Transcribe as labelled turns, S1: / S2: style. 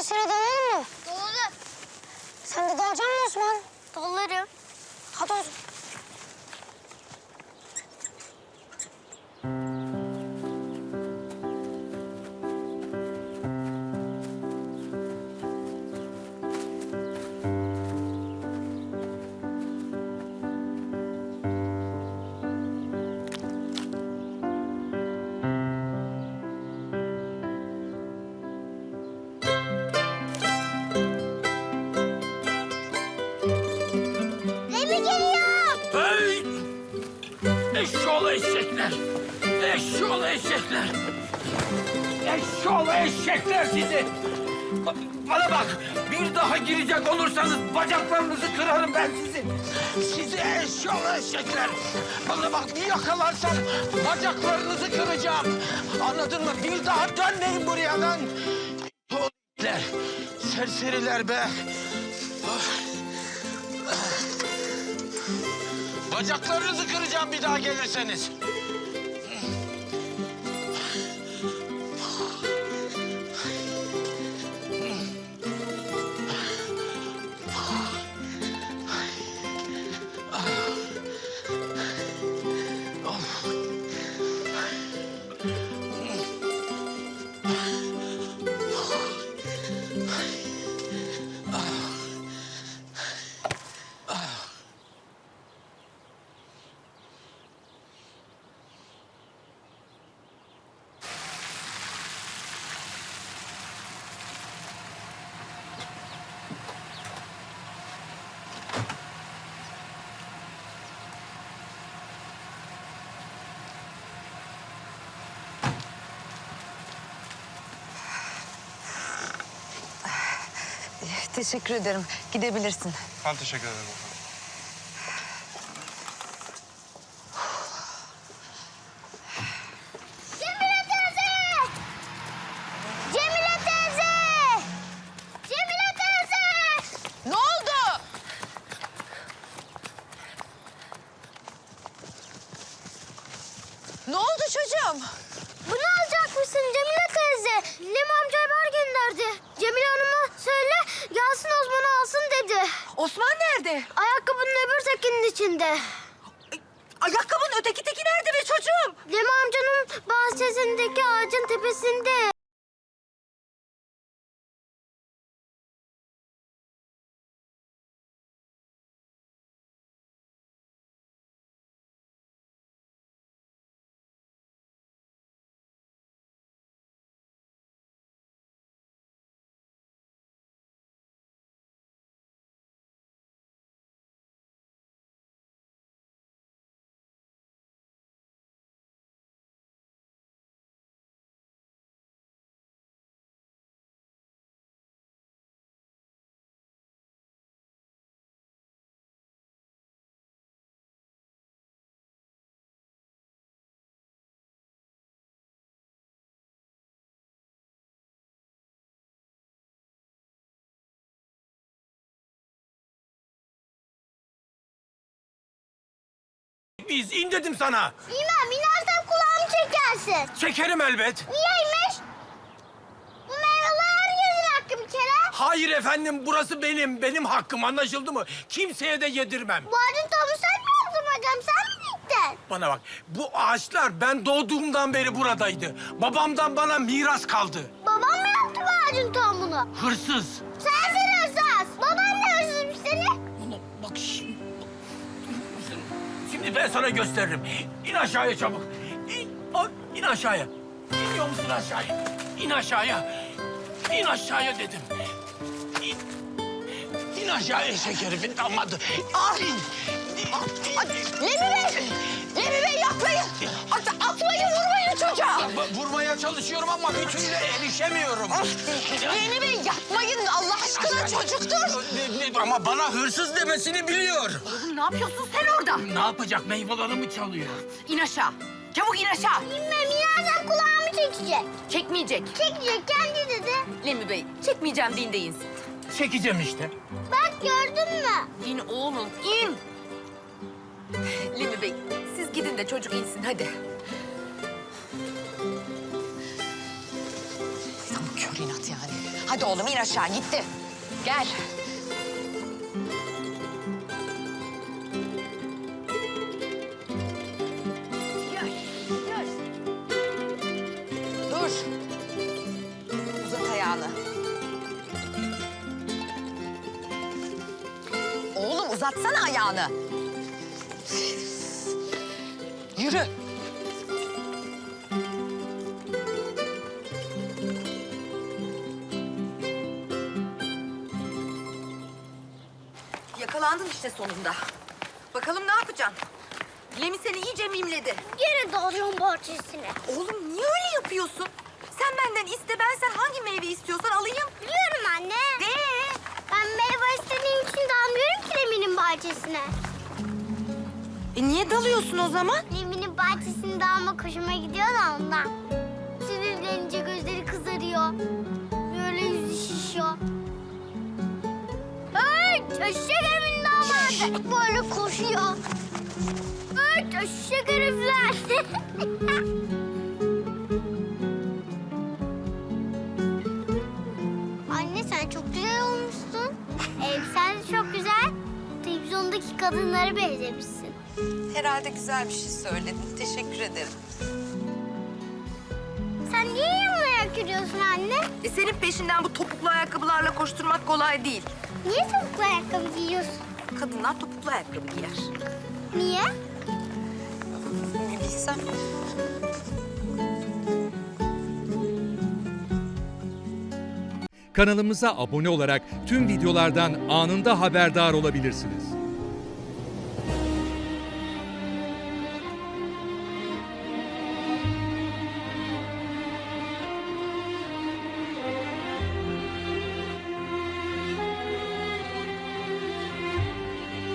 S1: bahçesine dalalım mı?
S2: Doğru.
S1: Sen de dalacak mısın Osman?
S2: Dalarım.
S1: Hadi o zaman.
S3: Eşşoğlu eşekler! Eşşoğlu eşekler! Eşşoğlu eşekler sizi! Ba- Bana bak, bir daha girecek olursanız bacaklarınızı kırarım ben sizin. Sizi eşşoğlu eşekler! Bana bak, bir yakalarsam bacaklarınızı kıracağım. Anladın mı? Bir daha dönmeyin buraya lan! Eşşoğlular, Serseriler be! Bacaklarınızı kıracağım bir daha gelirseniz.
S4: Teşekkür ederim. Gidebilirsin.
S5: Ben teşekkür ederim.
S2: Cemile teyze. Cemile teyze. Cemile teyze.
S4: Ne oldu? Ne oldu çocuğum?
S2: Bunu alacak mısın Cemile teyze? Lem amca haber gönderdi. Cemile söyle gelsin Osman'ı alsın dedi.
S4: Osman nerede?
S2: Ayakkabının öbür tekinin içinde.
S4: Ayakkabının öteki teki nerede be çocuğum?
S2: Lem amcanın bahçesindeki ağacın tepesinde.
S3: Biz in dedim sana.
S2: İmam inersen kulağımı çekersin.
S3: Çekerim elbet.
S2: Niyeymiş? Bu meyveler herkesin hakkı bir kere.
S3: Hayır efendim burası benim. Benim hakkım anlaşıldı mı? Kimseye de yedirmem.
S2: Bu ağacın tohumu sen mi yaptın hocam? Sen mi diktin?
S3: Bana bak bu ağaçlar ben doğduğumdan beri buradaydı. Babamdan bana miras kaldı.
S2: Babam mı yaptı bu ağacın tohumunu?
S3: Hırsız.
S2: Sensin hırsız. Baban ne hırsızmış seni?
S3: Şimdi ben sana gösteririm. İn aşağıya çabuk. İn, in aşağıya. İniyor musun aşağıya? İn aşağıya. İn aşağıya dedim. İn. İn aşağıya şekerifin damadı. İn. İn.
S4: Lemi Bey! Lemi Bey yapmayın! At, atmayın vurmayın
S3: Vurmaya çalışıyorum ama bir türlü erişemiyorum.
S4: Lemi Bey yapmayın Allah aşkına çocuktur!
S3: Ama bana hırsız demesini biliyor.
S4: Oğlum ne yapıyorsun sen orada?
S3: Ne yapacak? Meyvelerimi çalıyor.
S4: İn aşağı. Çabuk in aşağı.
S2: İnmem inersen kulağımı çekecek.
S4: Çekmeyecek.
S2: Çekecek kendi dedi.
S4: Lemi Bey çekmeyeceğim deyin de insin.
S3: Çekeceğim işte.
S2: Bak gördün mü?
S4: İn oğlum in. Lemi Bey siz gidin de çocuk insin hadi. Hadi oğlum in aşağı gitti. Gel. Dur. Uzat ayağını. Oğlum uzatsana ayağını. Yürü.
S5: Yakalandın işte sonunda. Bakalım ne yapacaksın? Lemi seni iyice mimledi.
S2: Geri dalacağım bahçesine.
S5: Oğlum niye öyle yapıyorsun? Sen benden iste ben sen hangi meyve istiyorsan alayım.
S2: Biliyorum anne.
S5: De.
S2: Ben meyve istediğim için dalmıyorum ki Lemin'in bahçesine.
S5: E niye dalıyorsun o zaman?
S2: Lemin'in bahçesinde dalmak hoşuma gidiyor da ondan. Sinirlenince gözleri kızarıyor. Böyle yüzü şişiyor. Hey, damadı. Böyle koşuyor. Eşek herifler. Anne sen çok güzel olmuşsun. Elbisen de çok güzel. Televizyondaki kadınlara benzemişsin.
S5: Herhalde güzel bir şey söyledin. Teşekkür ederim.
S2: Sen niye yanına yürüyorsun anne?
S5: E senin peşinden bu topuklu ayakkabılarla koşturmak kolay değil.
S2: Niye topuklu ayakkabı giyiyorsun?
S5: Kadınlar topuklu ayakkabı giyer.
S2: Niye?
S5: Ne bilsem.
S6: Kanalımıza abone olarak tüm videolardan anında haberdar olabilirsiniz.